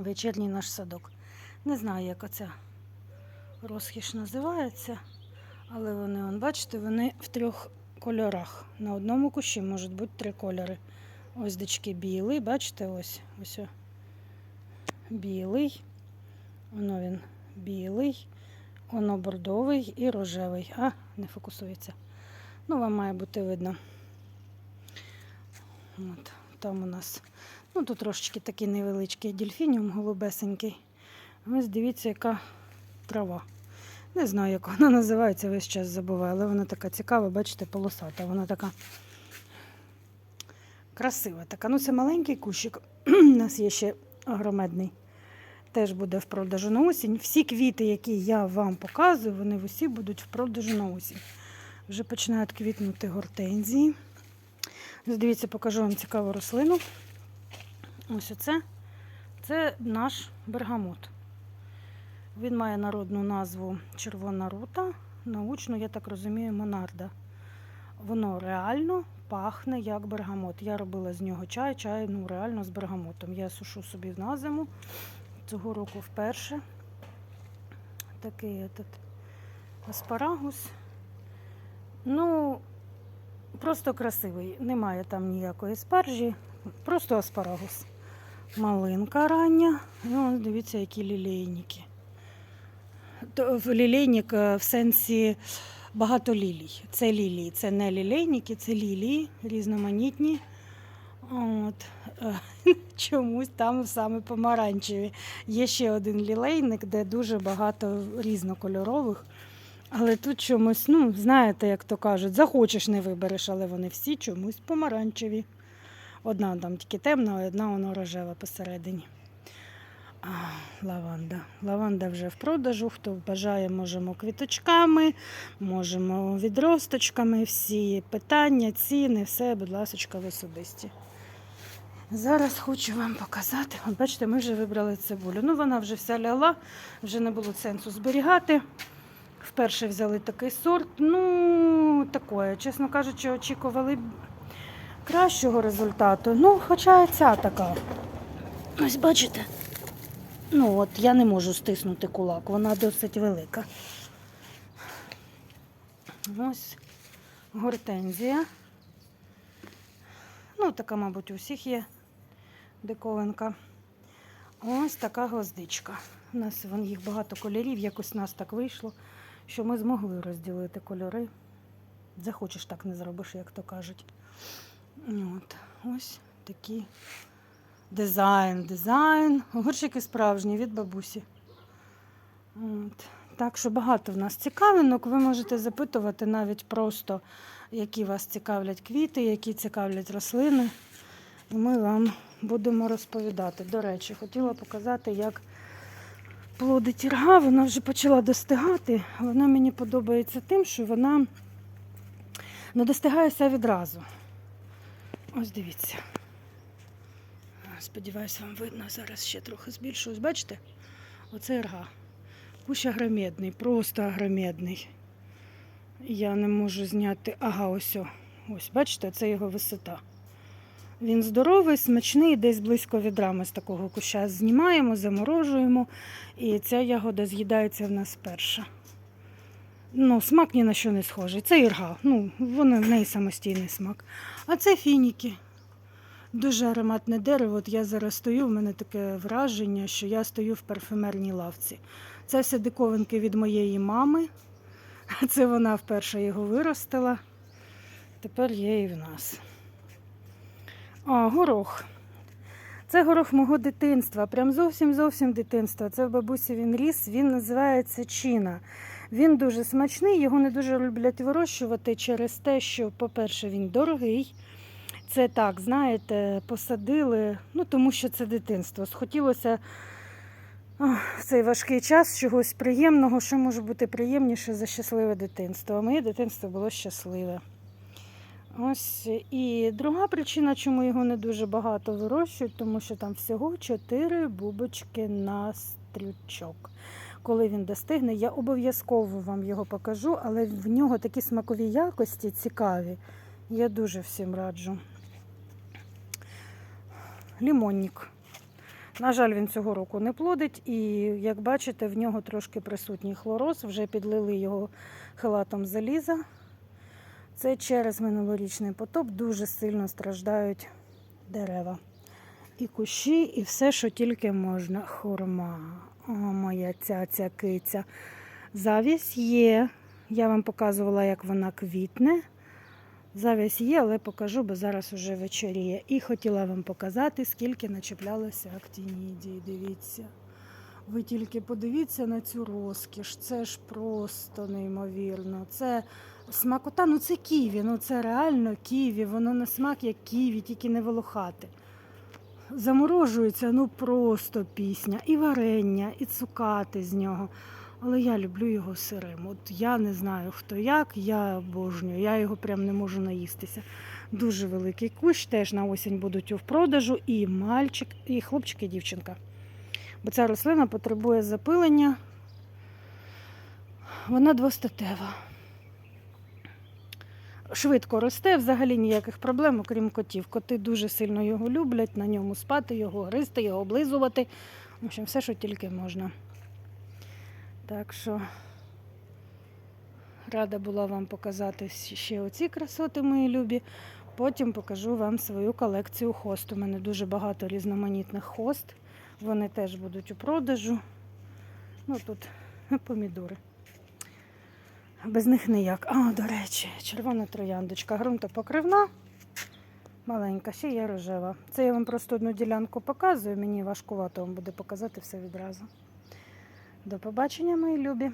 вечірній наш садок. Не знаю, як оця розкіш називається, але вони, он, бачите, вони в трьох кольорах. На одному кущі можуть бути три кольори. Ось дички білий, бачите, ось ось. о. Білий. Воно він білий, воно бордовий і рожевий. А, не фокусується. Ну, вам має бути видно. От, там у нас. Ну, тут трошечки такий невеличкий дельфініум голубесенький. Ось дивіться, яка трава. Не знаю, як вона називається, весь час забуваю, але вона така цікава, бачите, полосата. Вона така красива. Така. Ну, це маленький кущик. У нас є ще огромедний. Теж буде в продажу на осінь. Всі квіти, які я вам показую, вони усі будуть в продажу на осінь. Вже починають квітнути гортензії. Дивіться, покажу вам цікаву рослину. Ось оце. Це наш бергамот. Він має народну назву червона рута, научну, я так розумію, монарда. Воно реально пахне як бергамот. Я робила з нього чай, чай ну, реально з бергамотом. Я сушу собі на зиму. Цього року вперше. Такий этот аспарагус. Ну, просто красивий. Немає там ніякої спаржі, просто аспарагус. Малинка рання. Ну, ось дивіться, які лілейники. Лілейник е, в сенсі багато лілій. Це лілії, це не лілейники, це лілії різноманітні. От. е, Чомусь там саме помаранчеві. Є ще один лілейник, де дуже багато різнокольорових. Але тут чомусь, ну, знаєте, як то кажуть, захочеш не вибереш, але вони всі чомусь помаранчеві. Одна там тільки темна, одна вона рожева посередині. А, лаванда. Лаванда вже в продажу. Хто бажає, можемо квіточками, можемо відросточками, всі питання, ціни, все, будь ласка, в особисті. Зараз хочу вам показати. От бачите, ми вже вибрали цибулю. Ну, вона вже вся ляла, вже не було сенсу зберігати. Вперше взяли такий сорт. Ну, такое, чесно кажучи, очікували кращого результату. Ну, хоча і ця така. Ось бачите. Ну, от я не можу стиснути кулак, вона досить велика. Ось гортензія. Ну, така, мабуть, у всіх є диковинка. Ось така гвоздичка. У нас вон, їх багато кольорів, якось у нас так вийшло, що ми змогли розділити кольори. Захочеш так не зробиш, як то кажуть. От, ось такі дизайн, дизайн. Горщики справжні від бабусі. От. Так що багато в нас цікавинок. Ви можете запитувати навіть просто, які вас цікавлять квіти, які цікавлять рослини. І ми вам будемо розповідати. До речі, хотіла показати, як плодить ірга. Вона вже почала достигати. Вона мені подобається тим, що вона не достигає вся відразу. Ось дивіться. Сподіваюсь, вам видно. Зараз ще трохи збільшуюсь. Бачите? Оце ірга. Кущ агромедний, просто агромедний. Я не можу зняти. Ага, ось. Ось, бачите, це його висота. Він здоровий, смачний, десь близько відра ми з такого куща знімаємо, заморожуємо, і ця ягода з'їдається в нас перша. Ну, смак ні на що не схожий. Це ірга, ну, вона в неї самостійний смак. А це фініки. Дуже ароматне дерево. От я зараз стою, в мене таке враження, що я стою в парфюмерній лавці. Це все диковинки від моєї мами. Це вона вперше його виростила. Тепер є і в нас. А, горох. Це горох мого дитинства. Прям зовсім зовсім дитинства. Це в бабусі він ріс, він називається чіна. Він дуже смачний, його не дуже люблять вирощувати через те, що, по-перше, він дорогий. Це так, знаєте, посадили, ну тому що це дитинство. Схотілося в цей важкий час чогось приємного, що може бути приємніше за щасливе дитинство. А моє дитинство було щасливе. Ось і друга причина, чому його не дуже багато вирощують, тому що там всього 4 бубочки на стрючок. Коли він достигне, я обов'язково вам його покажу, але в нього такі смакові якості цікаві. Я дуже всім раджу. Лімонник. На жаль, він цього року не плодить, і як бачите, в нього трошки присутній хлороз, вже підлили його хилатом заліза. Це через минулорічний потоп дуже сильно страждають дерева. І кущі, і все, що тільки можна. Хурма. О, моя ця ця киця. Завість є. Я вам показувала, як вона квітне. Завість є, але покажу, бо зараз уже вечоріє. І хотіла вам показати, скільки начеплялося актінідії. Дивіться. Ви тільки подивіться на цю розкіш. Це ж просто неймовірно. Це смакота, ну це ківі, ну це реально ківі. Воно на смак як ківі, тільки не волохати. Заморожується, ну просто пісня. І варення, і цукати з нього. Але я люблю його сирим. От я не знаю хто як, я обожнюю, я його прям не можу наїстися. Дуже великий кущ, теж на осінь будуть у продажу і мальчик, і хлопчик, і дівчинка. Бо ця рослина потребує запилення. Вона двостатева. Швидко росте, взагалі ніяких проблем, окрім котів. Коти дуже сильно його люблять, на ньому спати, його гризти, його облизувати. В общем, все, що тільки можна. Так що рада була вам показати ще оці красоти, мої любі. Потім покажу вам свою колекцію хост. У мене дуже багато різноманітних хост. Вони теж будуть у продажу. Ну тут помідори. Без них ніяк. А, до речі, червона трояндочка, ґрунтопокривна. Маленька, ще є рожева. Це я вам просто одну ділянку показую, мені важкувато вам буде показати все відразу. До побачення, мої любі.